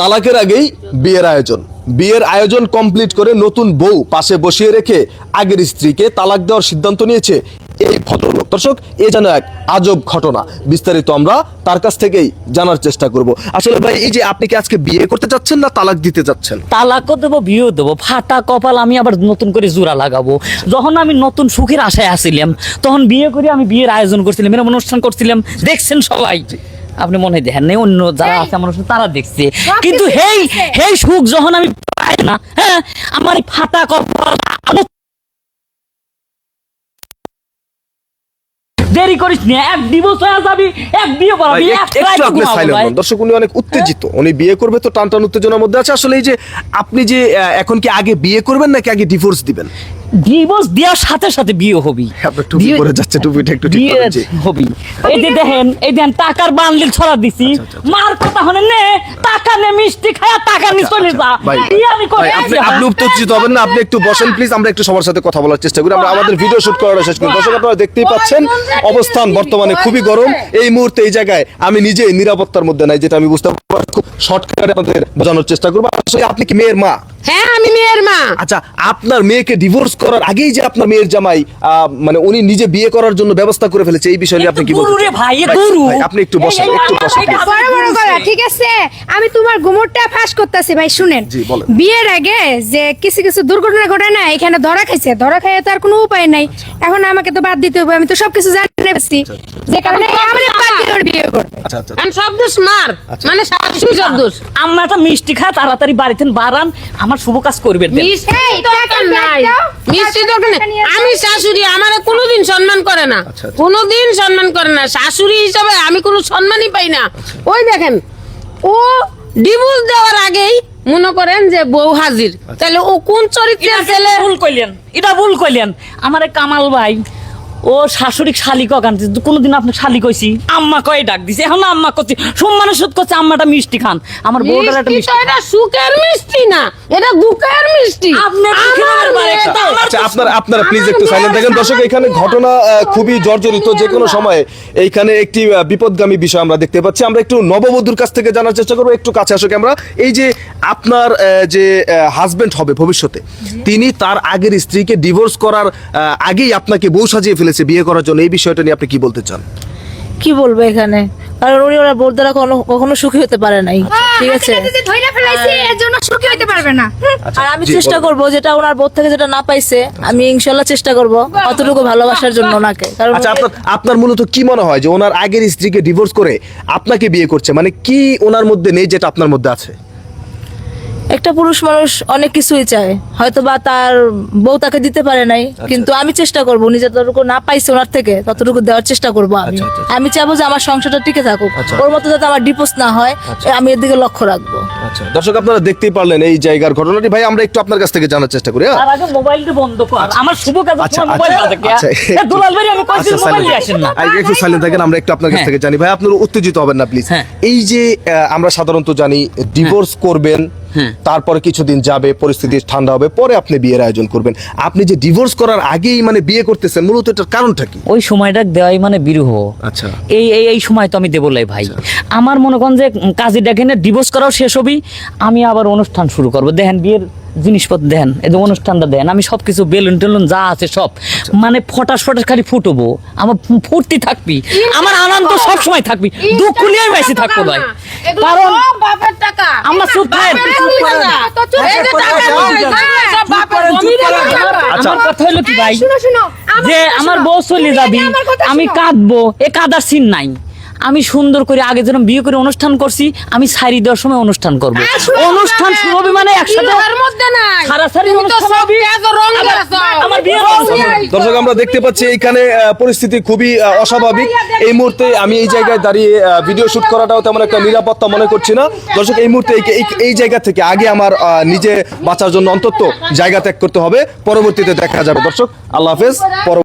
তালাকের আগেই বিয়ের আয়োজন। বিয়ের আয়োজন কমপ্লিট করে নতুন বউ পাশে বসিয়ে রেখে আগের স্ত্রীকে তালাক দেওয়ার সিদ্ধান্ত নিয়েছে এই ভদ্রলোক। দর্শক, এ যেন এক আজব ঘটনা। বিস্তারিত আমরা তার কাছ থেকেই জানার চেষ্টা করব। আসলে ভাই, এই যে আপনি কি আজকে বিয়ে করতে যাচ্ছেন না তালাক দিতে যাচ্ছেন? তালাকও দেবো, বিয়েও দেবো। ফাটা কপাল আমি আবার নতুন করে জোড়া লাগাবো। যখন আমি নতুন সুখের আশায় আসিলাম, তখন বিয়ে করে আমি বিয়ের আয়োজন করছিলাম, এরকম অনুষ্ঠান করছিলাম। দেখছেন সবাই। আপনি মনে হয় দেখেন নাই অন্য যারা আছে আমার তারা দেখছে। কিন্তু হেই হেই সুখ যখন আমি পাই না হ্যাঁ আমার ফাটা কপাল দেরি করিস না এক দিবস হয়ে যাবি এক বিয়ে করাবি এক- এক একটু আপনি ঘুমাবো silent ভাই। হন। দর্শক উনি অনেক উত্তেজিত। উনি বিয়ে করবে তো উত্তেজনার মধ্যে আছে। আসলে এই যে আপনি যে আহ, এখন কি আগে বিয়ে করবেন নাকি আগে ডিভোর্স দিবেন? ডিভোর্স দেওয়ার সাথে সাথে বিয়ে হবি। টুপি পরে যাচ্ছে টুপিটা একটু ঠিক হবি। এই যে দেখেন এই দেখেন টাকার বান্ডিল ছড়া দিছি। আচ্ছা, মার কথা হনে নে টাকা নে মিষ্টি খায়া টাকা নি চলে যা। বিয়ে আমি করে আপনি আপনি হ্যাঁ। উত্তেজিত হবেন না আপনি একটু বসেন প্লিজ আমরা একটু সবার সাথে কথা বলার চেষ্টা করি। আমরা আমাদের ভিডিও শুট করাটা শেষ করি। দর্শক আপনারা দেখতেই পাচ্ছেন অবস্থান বর্তমানে খুবই গরম। এই মুহূর্তে এই জায়গায় আমি নিজে নিরাপত্তার মধ্যে নাই যেটা আমি বুঝতে পারছি খুব শর্টকাটে আপনাদের বোঝানোর চেষ্টা করব। আপনি কি মেয়ের মা? হ্যাঁ আমি মেয়ের মা। আচ্ছা আপনার মেয়েকে ডিভোর্স করার আগেই যে আপনার মেয়ের জামাই মানে উনি নিজে বিয়ে করার জন্য ব্যবস্থা করে ফেলেছে এই বিষয় আপনি কি চান? ভাই, গরু। আপনি একটু বসেন একটু বসেন। বড় বড় গলা ঠিক আছে? আমি তোমার গুমরটা ফাঁস করতেছি ভাই শুনেন। বিয়ের আগে যে কিছু কিছু দুর্ঘটনা ঘটে না এখানে ধরা খাইছে ধরা খাইয়ে তো আর কোনো উপায় নাই। এখন আমাকে তো বাদ দিতে হবে আমি তো সবকিছু জানি পারছি যে কারণে আমার বাদ দিয়ে বিয়ে করবে। আচ্ছা আচ্ছা। আমি সব দোষ মার। মানে শাশুড়ি সব দোষ। আম্মা একটা মিষ্টি খা তাড়াতাড়ি বাড়িতে বাড়ান। আমার শুভ কাজ আসো। আমি শাশুড়ি আমার কোনোদিন সম্মান করে না। আচ্ছা, আচ্ছা। কোনোদিন সম্মান করে না। শাশুড়ি হিসাবে আমি কোনো সম্মানই পাই না। ওই দেখেন ও ডিভোর্স দেওয়ার আগেই মনে করেন যে বউ হাজির। তাহলে ও কোন চরিত্রের এটা ছেলে? ভুল কইলেন। এটা ভুল কইলেন। আমার কামাল ভাই ও শাশুড়ি শালি কগান কোনোদিন আপনি শালি কইছি আম্মা কয়ে ডাক দিছে এখন আম্মা করছি সম্মানের সুদ করছে আম্মাটা মিষ্টি খান। আমার বউটার একটা মিষ্টি এটা সুখের মিষ্টি না এটা দুঃখের মিষ্টি। আপনি দুঃখের আমার ব্যাপারে মেয়ে একটা তো- আমার আচ্ছা আপনারা আপনারা প্লিজ একটু সাইলেন্ট থাকেন। দর্শক এখানে ঘটনা খুবই জর্জরিত যে কোনো সময়ে এইখানে একটি বিপদগামী বিষয় আমরা দেখতে পাচ্ছি। আমরা একটু নববধূর কাছ থেকে জানার চেষ্টা করব একটু কাছে আসো আমরা এই যে আপনার যে হাজবেন্ড হবে ভবিষ্যতে তিনি তার আগের স্ত্রীকে ডিভোর্স করার আগেই আপনাকে বউ সাজিয়ে ফেলেছে বিয়ে করার জন্য। এই বিষয়টা নিয়ে আপনি কি বলতে চান? কি বলব এখানে? কারণ উনি ওরা বোর দ্বারা কখনো কখনো সুখী হতে পারে নাই। ঠিক আছে? হাতে নাতে যে ধইরা ফেলাইছি এর জন্য সুখী হইতে পারবে না। আর আমি চেষ্টা। করব যেটা ওনার বোধ থেকে যেটা না পাইছে আমি ইনশাল্লাহ চেষ্টা করব অতটুকু ভালোবাসার জন্য ওনাকে। কারণ আচ্ছা আপনার আপনার মূলত কি মনে হয় যে ওনার আগের স্ত্রীকে ডিভোর্স করে আপনাকে বিয়ে করছে? মানে কি ওনার মধ্যে নেই যেটা আপনার মধ্যে আছে? একটা পুরুষ মানুষ অনেক কিছুই চায়। হয়তো বা তার বউ তাকে দিতে পারে নাই আচ্ছা। কিন্তু আমি চেষ্টা করব উনি যতটুকু না পাইছে ওনার থেকে ততটুকু দেওয়ার চেষ্টা করব আমি। আচ্ছা, আচ্ছা, আমি চাবো যে আমার সংসারটা টিকে থাকুক। আচ্ছা। ওর মতো যাতে আমার ডিপোজ না হয় আমি এর দিকে লক্ষ্য রাখব। আচ্ছা দর্শক আপনারা দেখতেই পারলেন এই জায়গার ঘটনাটি। ভাই আমরা একটু আপনার কাছ থেকে জানার চেষ্টা করি আগে মোবাইলটা বন্ধ কর। আমার শুভ কাজ আচ্ছা, মোবাইল আচ্ছা, না দেখে। আচ্ছা, দুলাল ভাই আমি কইছি আচ্ছা, মোবাইল আসেন না। একটু সাইলেন্ট থাকেন আমরা একটু আপনার কাছ হ্যাঁ। থেকে জানি। ভাই আপনারা উত্তেজিত হবেন না প্লিজ হ্যাঁ। এই যে আমরা সাধারণত জানি ডিভোর্স করবেন হ্যাঁ। তারপরে কিছুদিন যাবে পরিস্থিতি ঠান্ডা হবে পরে আপনি বিয়ের আয়োজন করবেন। আপনি যে ডিভোর্স করার আগেই মানে বিয়ে করতেছেন মূলত এটার কারণটা কি? ওই সময়টা দেওয়াই মানে বিরহ। আচ্ছা। এই এই এই সময় তো আমি দেবো লাই ভাই। আমার মনে করেন যে কাজী দেখেন ডিভোর্স করাও শেষ হবি আমি আবার অনুষ্ঠান শুরু করব। দেখেন বিয়ের জিনিসপত্র দেন এই যে অনুষ্ঠানটা দেন আমি সব কিছু বেলুন টেলুন যা আছে সব। মানে ফটাস ফটাস খালি ফুটবো। আমার ফুর্তি থাকবি। আমার আনন্দ সব সময় থাকবি। দুঃখ নিয়ে বেশি থাকব ভাই। কারণ সব টাকা। আমরা চুপ। আচ্ছা। আমার কথা হলো কি ভাই? শুনো শুনো। যে আমার বউ চলে যাবি আমি কাঁদবো। এ কাঁদার সিন নাই। আমি সুন্দর করে আগে যেরকম বিয়ে করে অনুষ্ঠান করছি আমি সারি দেওয়ার সময় অনুষ্ঠান করব। হ্যাঁ, অনুষ্ঠান শুরু হবে মানে একসাথে হবে। আইছো। দর্শক আমরা দেখতে পাচ্ছি এখানে পরিস্থিতি খুবই অস্বাভাবিক। এই মুহূর্তে আমি এই জায়গায় দাঁড়িয়ে ভিডিও শুট করাটাও তেমন একটা নিরাপত্তা মনে করছি না। দর্শক এই মুহূর্তে এই- এই- এই জায়গা থেকে আগে আমার আহ, নিজে বাঁচার জন্য অন্তত জায়গা ত্যাগ করতে হবে। পরবর্তীতে দেখা যাবে। দর্শক আল্লাহ হাফেজ। পর